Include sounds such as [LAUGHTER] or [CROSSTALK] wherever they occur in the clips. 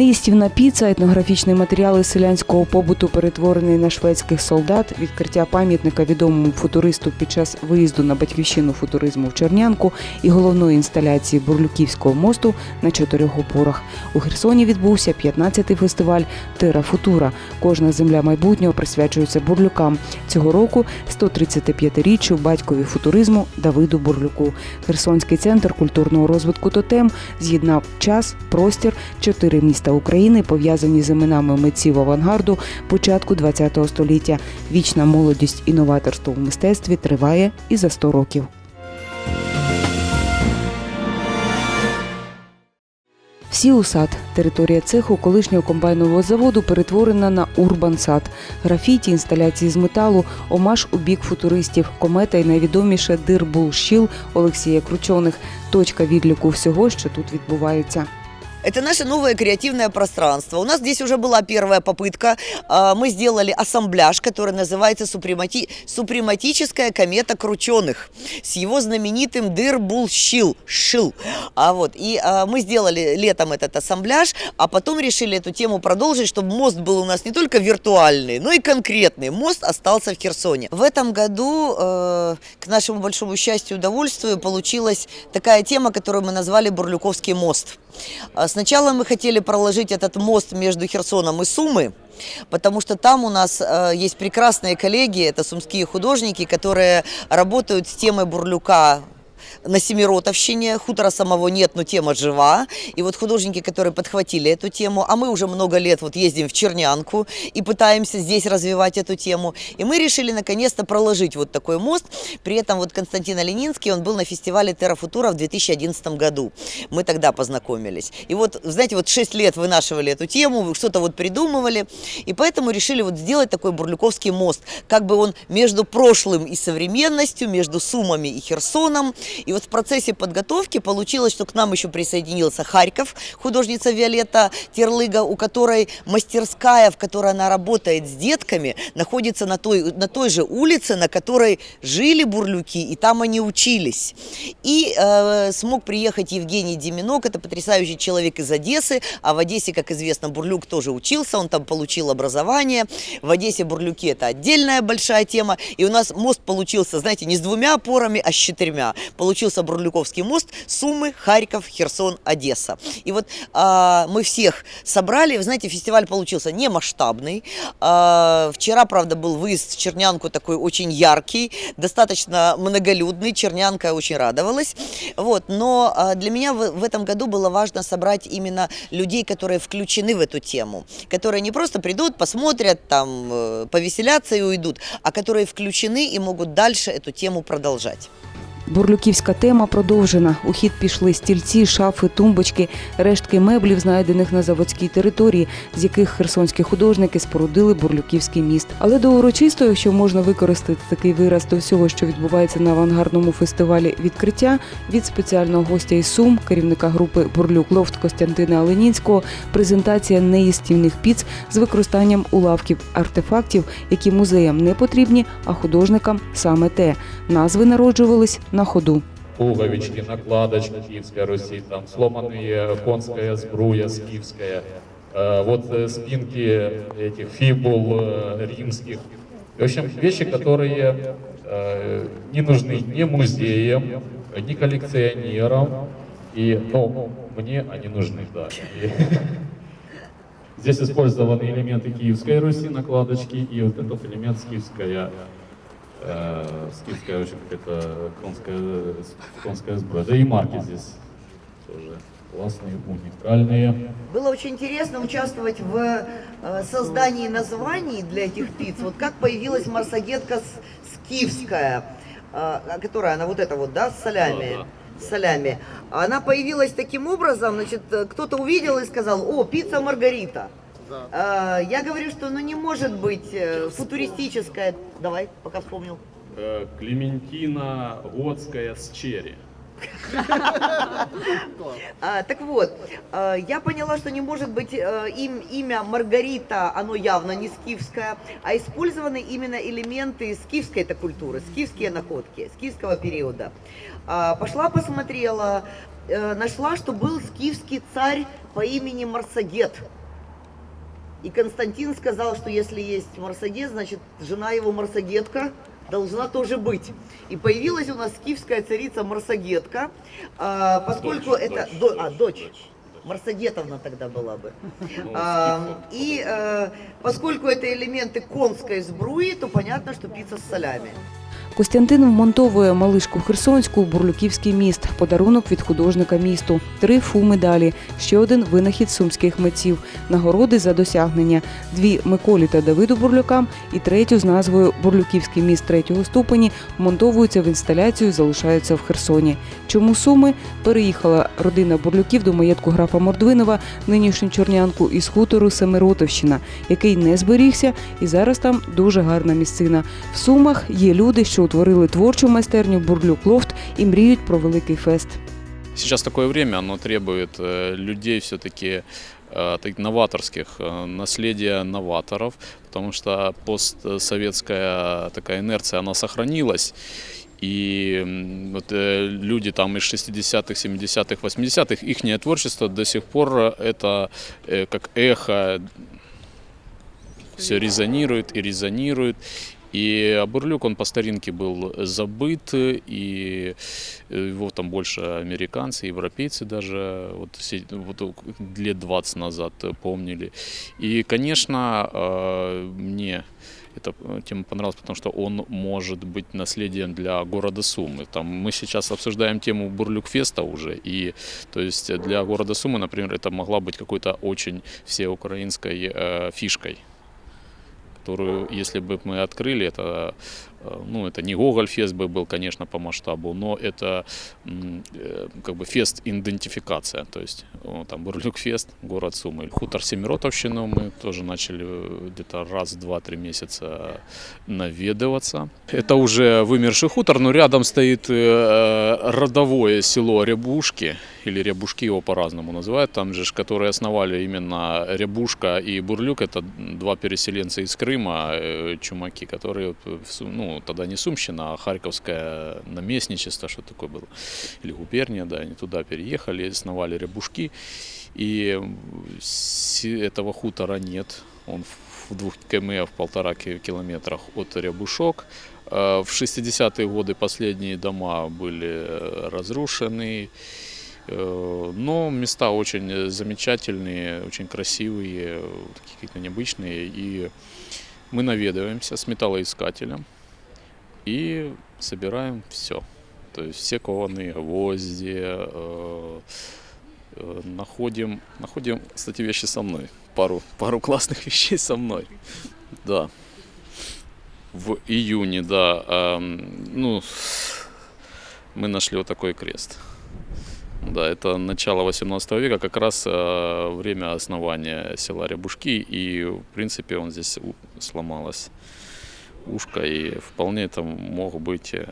Неїстівна піца, етнографічний матеріал із селянського побуту, перетворений на шведських солдат, відкриття пам'ятника відомому футуристу під час виїзду на батьківщину футуризму в Чернянку і головної інсталяції Бурлюківського мосту на чотирьох опорах. У Херсоні відбувся 15-й фестиваль Тера Футура. Кожна земля майбутнього присвячується бурлюкам. Цього року 135-річчю батькові футуризму Давиду Бурлюку. Херсонський центр культурного розвитку Тотем з'єднав час, простір, чотири міста України, пов'язані з іменами митців авангарду початку ХХ століття. Вічна молодість і новаторство в мистецтві триває і за 100 років. Всі у сад. Територія цеху колишнього комбайнового заводу перетворена на урбан-сад. Графіті, інсталяції з металу, омаж у бік футуристів, комета і найвідоміше дирбул щіл Олексія Кручоних. Точка відліку всього, що тут відбувається. Это наше новое креативное пространство. У нас здесь уже была первая попытка. А, Мы сделали ассамбляж, который называется супремати... «Супрематическая комета крученых» с его знаменитым дырбулщил, шил. А вот, и а, мы сделали летом этот ассамбляж, а потом решили эту тему продолжить, чтобы мост был у нас не только виртуальный, но и конкретный. Мост остался в Херсоне. В этом году, э, к нашему большому счастью и удовольствию, получилась такая тема, которую мы назвали «Бурлюковский мост». Сначала мы хотели проложить этот мост между Херсоном и Сумы, потому что там у нас э, есть прекрасные коллеги, это сумские художники, которые работают с темой Бурлюка на Семиротовщине, хутора самого нет, но тема жива. И вот художники, которые подхватили эту тему, а мы уже много лет вот ездим в Чернянку и пытаемся здесь развивать эту тему. И мы решили наконец-то проложить вот такой мост. При этом вот Константин Оленинский, он был на фестивале Терра Футура в 2011 году. Мы тогда познакомились. И вот, знаете, вот 6 лет вынашивали эту тему, что-то вот придумывали. И поэтому решили вот сделать такой Бурлюковский мост. Как бы он между прошлым и современностью, между Сумами и Херсоном. Вот в процессе подготовки получилось, что к нам еще присоединился Харьков, художница Виолетта Терлыга, у которой мастерская, в которой она работает с детками, находится на той, на той же улице, на которой жили бурлюки, и там они учились. И э, смог приехать Евгений Деминок, это потрясающий человек из Одессы, а в Одессе, как известно, бурлюк тоже учился, он там получил образование. В Одессе бурлюки это отдельная большая тема, и у нас мост получился, знаете, не с двумя опорами, а с четырьмя. Получился Бурлюковский мост, Сумы, Харьков, Херсон, Одесса. И вот а, мы всех собрали, вы знаете, фестиваль получился не масштабный. А, вчера, правда, был выезд в Чернянку такой очень яркий, достаточно многолюдный, Чернянка очень радовалась. Вот, но а, для меня в, в этом году было важно собрать именно людей, которые включены в эту тему, которые не просто придут, посмотрят, там, э, повеселятся и уйдут, а которые включены и могут дальше эту тему продолжать. Бурлюківська тема продовжена. У хід пішли стільці, шафи, тумбочки, рештки меблів, знайдених на заводській території, з яких херсонські художники спорудили бурлюківський міст. Але до урочистого, якщо можна використати такий вираз до всього, що відбувається на авангардному фестивалі відкриття, від спеціального гостя із Сум, керівника групи Бурлюк Лофт Костянтина Оленінського, презентація неїстівних піц з використанням улавків артефактів, які музеям не потрібні, а художникам саме те. Назви народжувались на ходу. пуговички, накладочки Киевской Руси, там сломанные конская сбруя скифская, э, вот э, спинки этих фибул э, римских. В общем, вещи, которые не нужны ни музеям, ни коллекционерам, и, ну, мне они нужны, да. [LAUGHS] Здесь использованы элементы Киевской Руси, накладочки, и вот этот элемент скифская э, скифская, в общем, это конская, конская сброя. Да и марки здесь тоже классные, уникальные. Было очень интересно участвовать в э, создании названий для этих пиц. Вот как появилась марсагетка скифская, э, которая она вот эта вот, да, с солями. Да, с солями. Она появилась таким образом, значит, кто-то увидел и сказал, о, пицца Маргарита. Э, Я говорю, что ну не может быть э, футуристическая. Давай, пока вспомнил. Э, Клементина Готская с черри. [LAUGHS] А, так вот, а, я поняла, что не может быть э, им, имя Маргарита, оно явно не скифское, а использованы именно элементы скифской это культуры, скифские находки, скифского периода. А, пошла посмотрела, э, нашла, что был скифский царь по имени Марсагет. И Константин сказал, что если есть Марсагет, значит жена его Марсагетка должна тоже быть. И появилась у нас скифская царица Марсагетка, а, поскольку Дочь, это... дочь, до- а, дочь. Марсагетовна тогда была бы. А, и э, поскольку это элементы конской сбруи, то понятно, что пицца с солями. Костянтин вмонтовує малишку Херсонську у Бурлюківський міст. Подарунок від художника місту. Три фу медалі. Ще один винахід сумських митців. Нагороди за досягнення. Дві Миколі та Давиду Бурлюкам і третю з назвою Бурлюківський міст третього ступені вмонтовуються в інсталяцію, залишаються в Херсоні. Чому суми переїхала родина Бурлюків до маєтку графа Мордвинова, нинішню чорнянку із хутору Семиротовщина, який не зберігся, і зараз там дуже гарна місцина. В Сумах є люди, що утворили творчу майстерню Бурлюк Лофт і мріють про великий фест. Сейчас такое время, оно требует э, людей все-таки новаторских, э, наследия новаторов, потому что постсоветская такая инерция, она сохранилась. И вот, э, люди там из 60-х, 70-х, 80-х, их творчество до сих пор это э, как эхо все резонирует и резонирует. И Бурлюк, он по старинке был забыт, и его там больше американцы, европейцы даже вот, вот лет 20 назад помнили. И, конечно, э, мне эта тема понравилась, потому что он может быть наследием для города Сумы. Там мы сейчас обсуждаем тему Бурлюкфеста уже, и то есть для города Сумы, например, это могла быть какой-то очень всеукраинской э, фишкой которую, если бы мы открыли, это, ну, это не Гоголь-фест бы был, конечно, по масштабу, но это э, как бы фест-идентификация, то есть о, там Бурлюк-фест, город Сумы. Хутор Семиротовщину мы тоже начали э, где-то раз, два, три месяца наведываться. Это уже вымерший хутор, но рядом стоит э, родовое село Рябушки, или Рябушки его по-разному называют, там же, которые основали именно Рябушка и Бурлюк, это два переселенца из Крыма, э, чумаки, которые, Сум- тогда не Сумщина, а Харьковское наместничество, что такое было, или губерния, да, они туда переехали, основали Рябушки, и этого хутора нет, он в двух км, в полтора ки- километрах от Рябушок, Э, В 60-е годы последние дома были э, разрушены, Э, но места очень замечательные, очень красивые, э, какие-то необычные. И мы наведываемся с металлоискателем и собираем все. То есть все кованые гвозди, э, э, находим, находим, кстати, вещи со мной. Пару, пару классных [LAUGHS] вещей со мной. Да. В июне, да, эм, ну, мы нашли вот такой крест. Да, это начало 18 века, как раз э, время основания села Рябушки, и в принципе он здесь сломалось ушко, и вполне это мог быть э,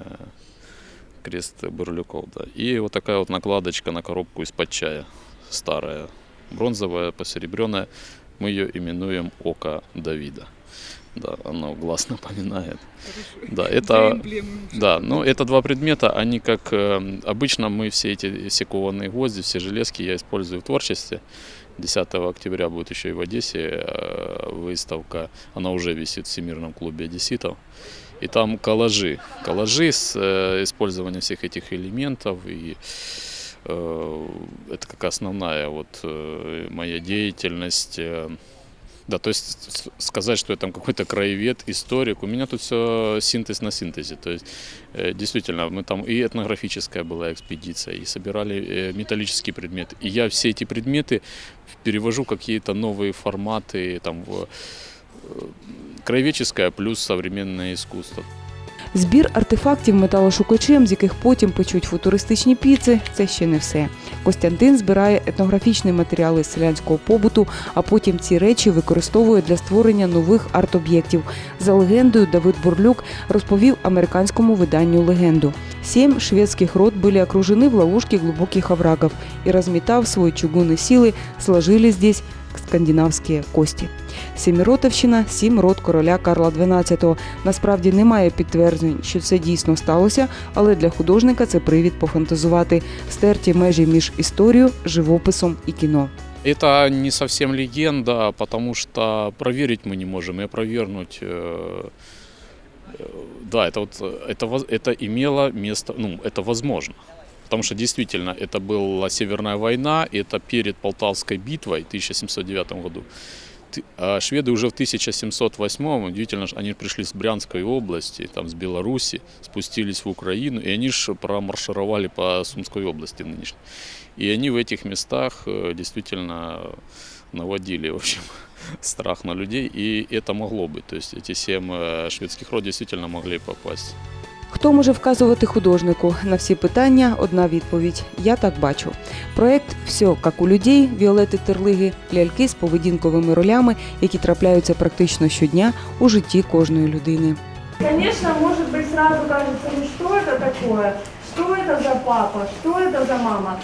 крест Бурлюков. Да. И вот такая вот накладочка на коробку из-под чая, старая, бронзовая, посеребренная, мы ее именуем Око Давида. Да, оно глаз напоминает. Да, это, да, ну это два предмета, они как э, обычно мы все эти все кованые гвозди, все железки я использую в творчестве. 10 октября будет еще и в Одессе э, выставка, она уже висит в Всемирном клубе одесситов. И там коллажи, коллажи с э, использованием всех этих элементов и э, это как основная вот моя деятельность. Да, то есть сказать, что я там какой-то краевед, историк, у меня тут все синтез на синтезе. То есть э, действительно, мы там и этнографическая была экспедиция, и собирали э, металлические предметы. И я все эти предметы перевожу какие-то новые форматы, там, э, краеведческое плюс современное искусство. Збір артефактів металошукачем, з яких потім печуть футуристичні піци, це ще не все. Костянтин збирає етнографічні матеріали з селянського побуту, а потім ці речі використовує для створення нових арт-об'єктів. За легендою, Давид Бурлюк розповів американському виданню легенду. Семь шведских род были окружены в ловушке глубоких оврагов, и разметав свой чугунные силы, сложили здесь скандинавські кості. Семіротовщина – сім род короля Карла XII. Насправді немає підтверджень, що це дійсно сталося, але для художника це привід пофантазувати, стерті межі між історією, живописом і кіно. Это не совсем легенда, потому что проверить мы не можем и опровергнуть. э, э, Да, это вот э, это, воз- это имело место, ну, это возможно. Потому что действительно это была Северная война, это перед Полтавской битвой в 1709 году. А Шведы уже в 1708, удивительно, они пришли с Брянской области, там, с Беларуси, спустились в Украину, и они же промаршировали по Сумской области нынешней. И они в этих местах э, действительно наводили, в общем, [LAUGHS] страх на людей, и это могло быть. То есть эти семь э, шведских род действительно могли попасть. Хто може вказувати художнику? На всі питання одна відповідь. Я так бачу. Проект «Все як у людей» Віолети Терлиги ляльки з поведінковими ролями, які трапляються практично щодня у житті кожної людини. Конечно, может быть, сразу кажется, ну что это такое? Что это за папа? Что это за мама?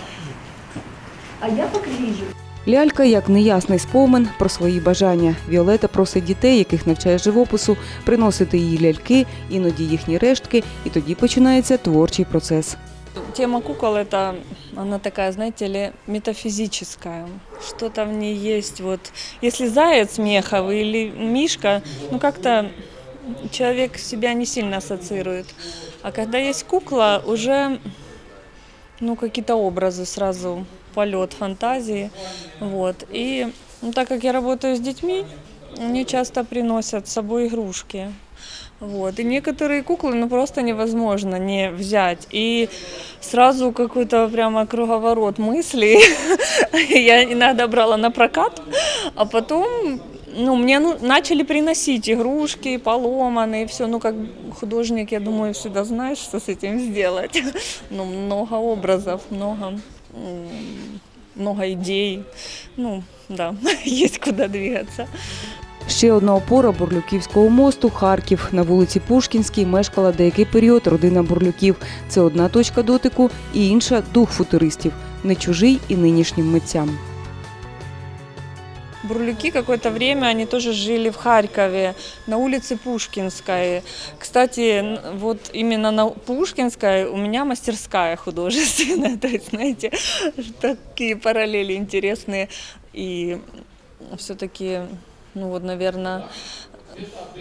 А я так вижу. Лялька як неясний спомин про свої бажання. Віолета просить дітей, яких навчає живопису, приносити їй ляльки, іноді їхні рештки, і тоді починається творчий процес. Тема кукол это, она такая, знаете ли, метафизическая. Что-то в ней есть. Вот, если заяц меховый или мишка, ну как-то человек себя не сильно ассоциирует. А когда есть кукла, уже ну какие-то образы сразу, полет фантазии. Вот. И ну, так как я работаю с детьми, мне часто приносят с собой игрушки. Вот. И некоторые куклы ну просто невозможно не взять. И сразу какой-то прямо круговорот мыслей. [LAUGHS] Я иногда брала на прокат, а потом ну, мне ну, начали приносить игрушки, поломанные, все. Ну, как художник, я думаю, всегда знаешь, что с этим сделать. [LAUGHS] Ну, много образов, много, много идей. Ну, да, [LAUGHS] есть куда двигаться. Ще одна опора Бурлюківського мосту Харків. На вулиці Пушкінській мешкала деякий період родина Бурлюків. Це одна точка дотику і інша дух футуристів, не чужий і нинішнім митцям. Бурлюки какое-то время, они тоже жили в Харькове, на улице Пушкинской. Кстати, вот именно на Пушкинской у меня мастерская художественная. [LAUGHS] То есть, знаете, такие параллели интересные. И все-таки, ну вот, наверное,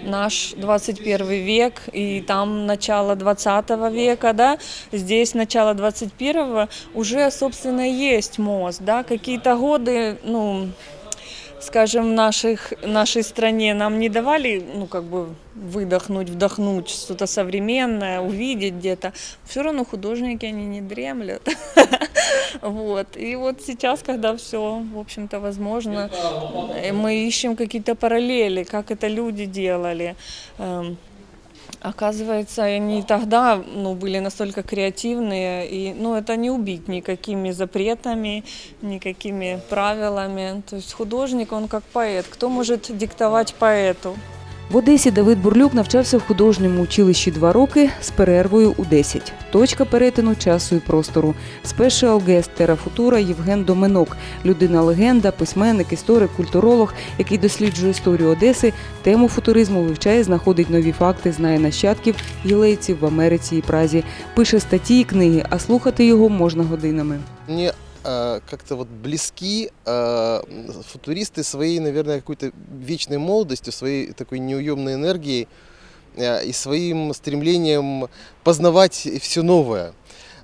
наш 21 век и там начало 20 века, да, здесь начало 21 уже, собственно, есть мост, да, какие-то годы, ну, скажем, в наших, нашей стране нам не давали, ну, как бы выдохнуть, вдохнуть что-то современное, увидеть где-то. Все равно художники, они не дремлят. [LAUGHS] Вот. И вот сейчас, когда все, в общем-то, возможно, мы ищем какие-то параллели, как это люди делали. Оказывается, они тогда ну, были настолько креативные, и ну, это не убить никакими запретами, никакими правилами. То есть художник, он как поэт. Кто может диктовать поэту? В Одесі Давид Бурлюк навчався в художньому училищі два роки з перервою у 10. Точка перетину часу і простору. Спешіал гест Тера Футура Євген Доменок, людина-легенда, письменник, історик, культуролог, який досліджує історію Одеси, тему футуризму вивчає, знаходить нові факти, знає нащадків гілейців в Америці і Празі, пише статті і книги, а слухати його можна годинами. Мне э, как-то вот близки э, футуристы своей, наверное, какой-то вечной молодостью, своей такой неуемной энергией э, и своим стремлением познавать все новое.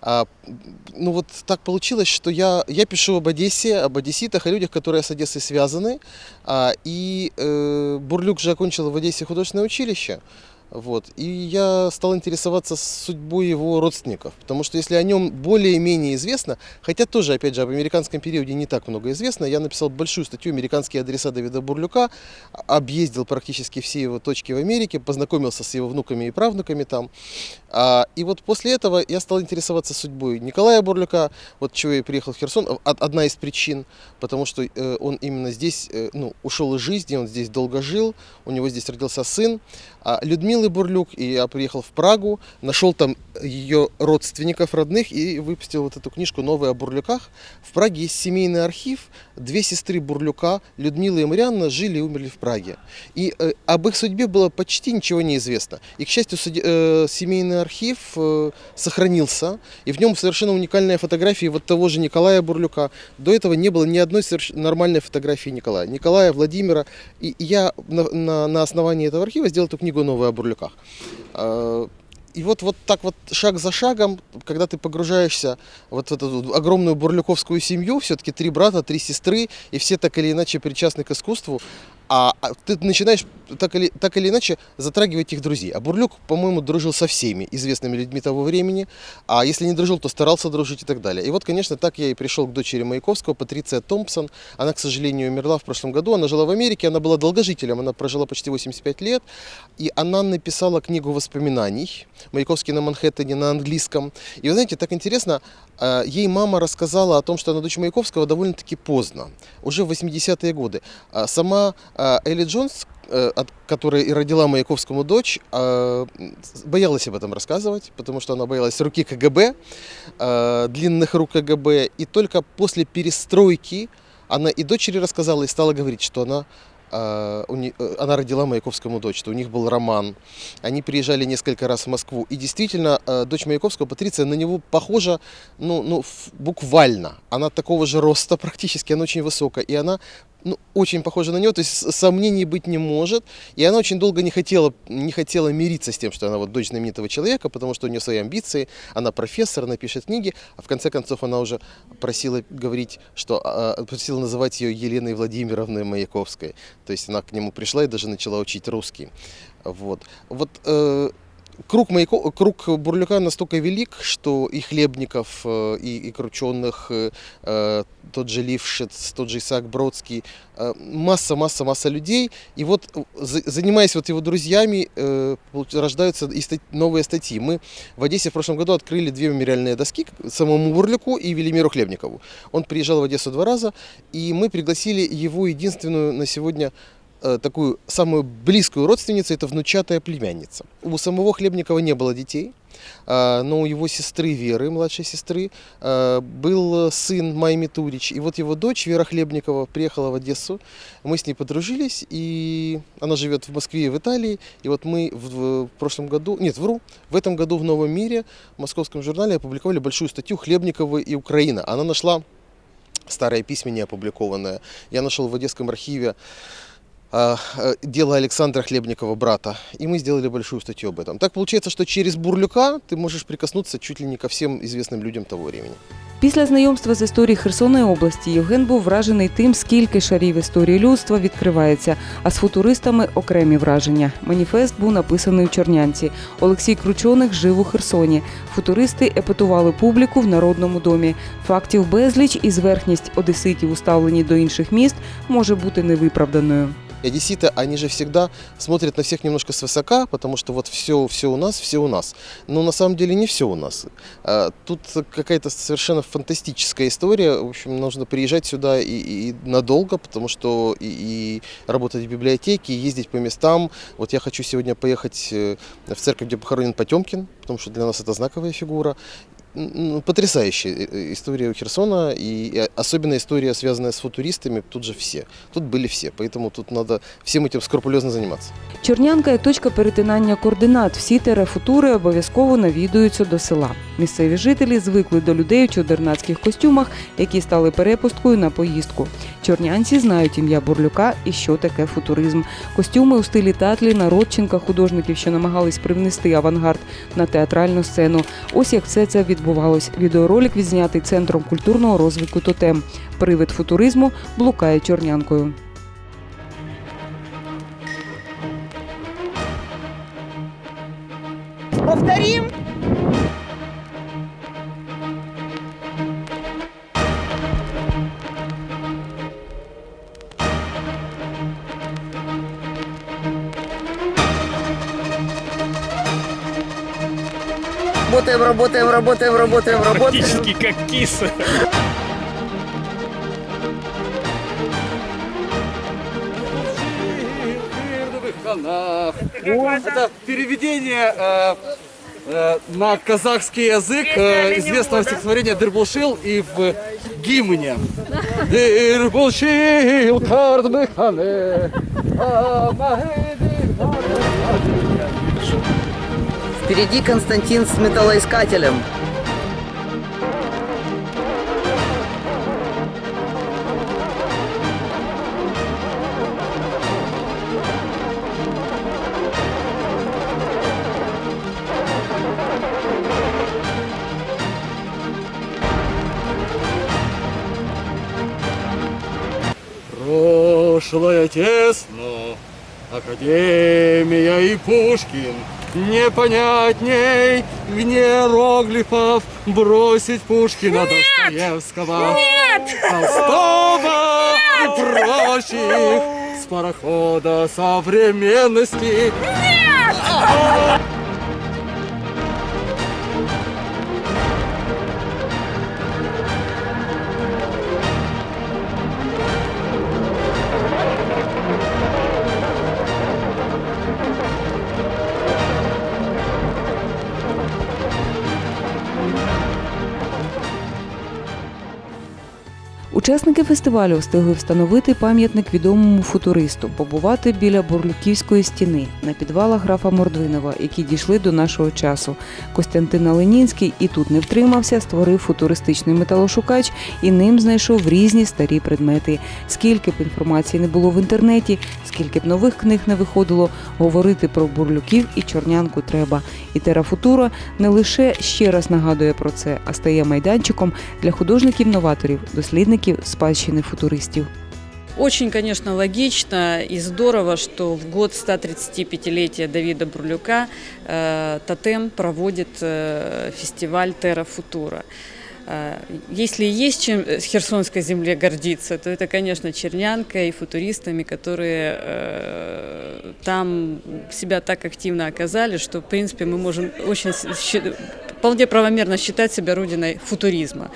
А, ну вот так получилось, что я, я пишу об Одессе, об одесситах, о людях, которые с Одессой связаны. А, и Бурлюк же окончил в Одессе художественное училище. Вот. И я стал интересоваться судьбой его родственников, потому что если о нем более-менее известно, хотя тоже, опять же, об американском периоде не так много известно, я написал большую статью «Американские адреса Давида Бурлюка», объездил практически все его точки в Америке, познакомился с его внуками и правнуками там. А, и вот после этого я стал интересоваться судьбой Николая Бурлюка, вот чего я приехал в Херсон, Од- одна из причин, потому что э, он именно здесь э, ну, ушел из жизни, он здесь долго жил, у него здесь родился сын. А Людмилы Бурлюк, и я приехал в Прагу, нашел там ее родственников родных и выпустил вот эту книжку «Новые о Бурлюках». В Праге есть семейный архив, две сестры Бурлюка, Людмила и Марианна, жили и умерли в Праге. И э, об их судьбе было почти ничего не известно. И, к счастью, суди- э, семейный архив э, сохранился, и в нем совершенно уникальная фотография вот того же Николая Бурлюка. До этого не было ни одной соверш- нормальной фотографии Николая. Николая, Владимира. И я на, на- на основании этого архива сделал эту книгу «Новая о Бурлюках». Э, И вот, вот так вот шаг за шагом, когда ты погружаешься вот в эту огромную бурлюковскую семью, все-таки три брата, три сестры, и все так или иначе причастны к искусству, а а ты начинаешь так или, так или иначе затрагивать их друзей. А Бурлюк, по-моему, дружил со всеми известными людьми того времени, а если не дружил, то старался дружить и так далее. И вот, конечно, так я и пришел к дочери Маяковского, Патриция Томпсон. Она, к сожалению, умерла в прошлом году. Она жила в Америке, она была долгожителем, она прожила почти 85 лет. И она написала книгу воспоминаний Маяковский на Манхэттене на английском. И вы знаете, так интересно, ей мама рассказала о том, что она дочь Маяковского довольно-таки поздно, уже в 80-е годы. А Сама э, Элли Джонс, э, от которой и родила Маяковскому дочь, э, боялась об этом рассказывать, потому что она боялась руки КГБ, э, длинных рук КГБ. И только после перестройки она и дочери рассказала, и стала говорить, что она э, э, она родила Маяковскому дочь, у них был роман. Они приезжали несколько раз в Москву. И действительно, э, дочь Маяковского, Патриция, на него похожа, ну, ну, буквально. Она такого же роста [LAUGHS] практически, она очень высокая. И она ну, очень похожа на него, то есть сомнений быть не может. И она очень долго не хотела, не хотела мириться с тем, что она вот дочь знаменитого человека, потому что у нее свои амбиции, она профессор, она пишет книги, а в конце концов она уже просила говорить, что а, просила называть ее Еленой Владимировной Маяковской. То есть она к нему пришла и даже начала учить русский. Вот. Вот э, круг, Маяко... круг Бурлюка настолько велик, что и Хлебников, э, и, и Крученых, э, э, тот же Лившиц, тот же Исаак Бродский, э, масса, масса, масса людей. И вот за- занимаясь вот его друзьями, рождаются и стать- новые статьи. Мы в Одессе в прошлом году открыли две мемориальные доски самому Бурлюку и Велимиру Хлебникову. Он приезжал в Одессу два раза, и мы пригласили его единственную на сегодня такую самую близкую родственницу, это внучатая племянница. У самого Хлебникова не было детей, а, но у его сестры Веры, младшей сестры, а, был сын Майми Турич. И вот его дочь Вера Хлебникова приехала в Одессу, мы с ней подружились, и она живет в Москве и в Италии. И вот мы в, прошлом году, нет, вру, в этом году в «Новом мире» в московском журнале опубликовали большую статью «Хлебниковы и Украина». Она нашла старое письмо не опубликованное. Я нашел в Одесском архиве э, дело Александра Хлебникова, брата, и мы сделали большую статью об этом. Так получается, что через Бурлюка ты можешь прикоснуться чуть ли не ко всем известным людям того времени. Після знайомства з історією Херсонної області Євген був вражений тим, скільки шарів історії людства відкривається, а з футуристами окремі враження. Маніфест був написаний у Чорнянці. Олексій Кручоних жив у Херсоні. Футуристи епатували публіку в народному домі. Фактів безліч і зверхність одеситів, уставлені до інших міст, може бути невиправданою. Одесситы, они же всегда смотрят на всех немножко свысока, потому что вот все, все у нас, все у нас. Но на самом деле не все у нас. А, Тут какая-то совершенно фантастическая история. В общем, нужно приезжать сюда и, и надолго, потому что и, и работать в библиотеке, и ездить по местам. Вот я хочу сегодня поехать э, в церковь, где похоронен Потемкин, потому что для нас это знаковая фигура. Ну, Потрясающая э, э, история у Херсона, и и особенно история, связанная с футуристами, тут же все. Тут были все, поэтому тут надо всем этим скрупулезно заниматься. Чорнянка як точка перетинання координат. Всі терафутури обов'язково навідуються до села. Місцеві жителі звикли до людей у чудернацьких костюмах, які стали перепусткою на поїздку. Чорнянці знають ім'я Бурлюка і що таке футуризм. Костюми у стилі татлі, народченка, художників, що намагались привнести авангард на театральну сцену. Ось як все це відбувалось. Відеоролик відзнятий центром культурного розвитку Тотем. Привид футуризму блукає чорнянкою. Повторим. Работаем, работаем, работаем, работаем, работаем. Практически как киса. Это переведение э, э, на казахский язык э, известного стихотворения Дырбулшил и в гимне. [LAUGHS] Дырбулшил кардмыхане, Впереди Константин с металлоискателем. Прошлое тесно, Академия и Пушкин. Не понятней иероглифов бросить Пушкина, Достоевского, Толстого и прочих с парохода современности. Учасники фестивалю встигли встановити пам'ятник відомому футуристу, побувати біля Бурлюківської стіни на підвалах графа Мордвинова, які дійшли до нашого часу. Костянтин Аленінський і тут не втримався, створив футуристичний металошукач і ним знайшов різні старі предмети. Скільки б інформації не було в інтернеті, скільки б нових книг не виходило, говорити про бурлюків і чорнянку треба. І Терафутура не лише ще раз нагадує про це, а стає майданчиком для художників-новаторів, дослідників спадщини футуристів. Очень, конечно, логично и здорово, что в год 135-летия Давида Бурлюка э, Тотем проводит э, фестиваль Терра Футура. Э, Если есть чем с Херсонской земле гордиться, то это, конечно, Чернянка и футуристами, которые э, там себя так активно оказали, что, в принципе, мы можем очень вполне правомерно считать себя родиной футуризма.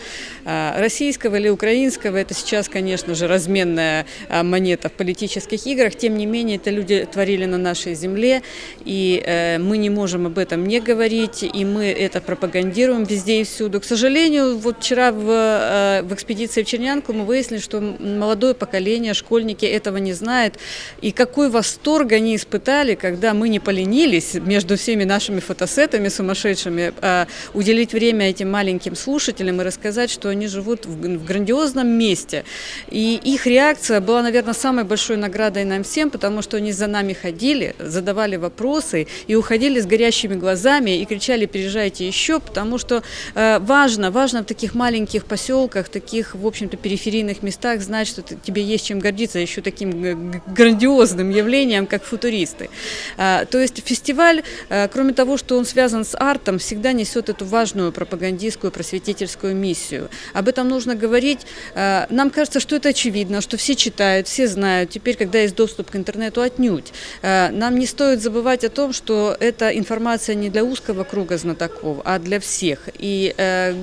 А, Российского или украинского, это сейчас, конечно же, разменная а, монета в политических играх, тем не менее, это люди творили на нашей земле, и э, мы не можем об этом не говорить, и мы это пропагандируем везде и всюду. К сожалению, вот вчера в, э, в экспедиции в Чернянку мы выяснили, что молодое поколение, школьники этого не знают, и какой восторг они испытали, когда мы не поленились между всеми нашими фотосетами сумасшедшими, а, уделить время этим маленьким слушателям и рассказать, что они живут в, в грандиозном месте. И их реакция была, наверное, самой большой наградой нам всем, потому что они за нами ходили, задавали вопросы и уходили с горящими глазами и кричали «переезжайте еще», потому что э, важно, важно в таких маленьких поселках, таких, в общем-то, периферийных местах знать, что ты- тебе есть чем гордиться, еще таким г- грандиозным явлением, как футуристы. А, То есть фестиваль, э, кроме того, что он связан с артом, всегда несет эту важную пропагандистскую, просветительскую миссию. Об этом нужно говорить. Э, Нам кажется, что это очевидно, что все читают, все знают. Теперь, когда есть доступ к интернету, отнюдь. Э, Нам не стоит забывать о том, что эта информация не для узкого круга знатоков, а для всех. И э,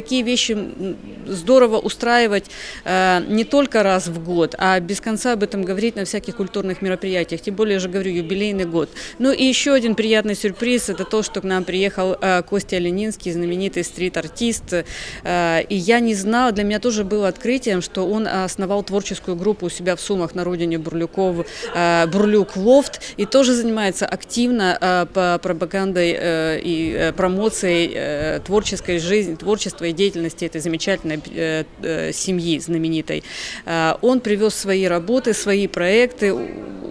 такие вещи здорово устраивать э, не только раз в год, а без конца об этом говорить на всяких культурных мероприятиях. Тем более, я же говорю, юбилейный год. Ну и еще один приятный сюрприз – это то, что к нам приехал э, Костя Ленинский, знаменитый стрит-артист. Э, и я не знала, для меня тоже было открытием, что он основал творческую группу у себя в Сумах на родине Бурлюков, э, Бурлюк Лофт, и тоже занимается активно по пропагандой и промоцией творческой жизни, творчества и деятельности этой замечательной э, э, семьи знаменитой. Э, Он привез свои работы, свои проекты,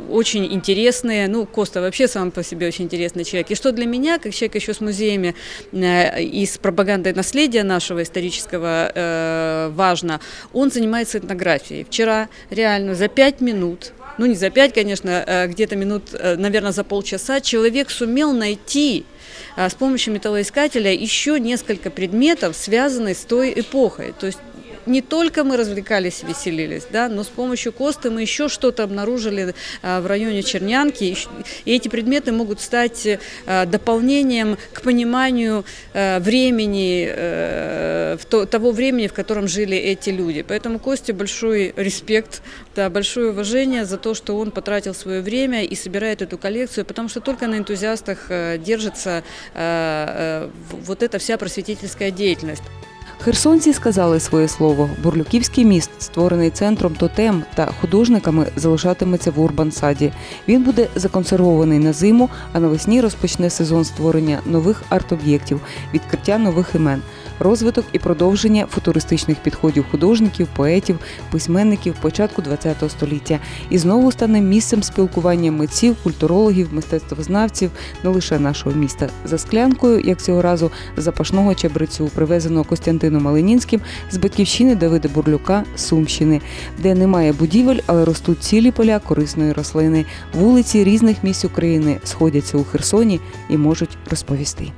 очень интересные. Ну, Коста вообще сам по себе очень интересный человек. И что для меня, как человек еще с музеями и с пропагандой наследия нашего исторического важно, он занимается этнографией. Вчера реально за пять минут ну не за пять, конечно, э, где-то минут, наверное, за полчаса, человек сумел найти а, с помощью металлоискателя еще несколько предметов, связанных с той эпохой. То есть не только мы развлекались веселились, да, но с помощью Косты мы еще что-то обнаружили а, в районе Чернянки. И эти предметы могут стать а, дополнением к пониманию а, времени, э, того времени, в котором жили эти люди. Поэтому Косте большой респект, да, большое уважение за то, что он потратил свое время и собирает эту коллекцию, потому что только на энтузиастах э, держится э, э, вот эта вся просветительская деятельность. Херсонці сказали своє слово. Бурлюківський міст, створений центром тотем та художниками, залишатиметься в Урбансаді. Він буде законсервований на зиму, а навесні розпочне сезон створення нових арт-об'єктів, відкриття нових імен, розвиток і продовження футуристичних підходів художників, поетів, письменників початку ХХ століття. І знову стане місцем спілкування митців, культурологів, мистецтвознавців не лише нашого міста за склянкою, як цього разу запашного чебрецю, привезеного Костянтином Малинінським з батьківщини Давида Бурлюка Сумщини, де немає будівель, але ростуть цілі поля корисної рослини. Вулиці різних місць України сходяться у Херсоні і можуть розповісти.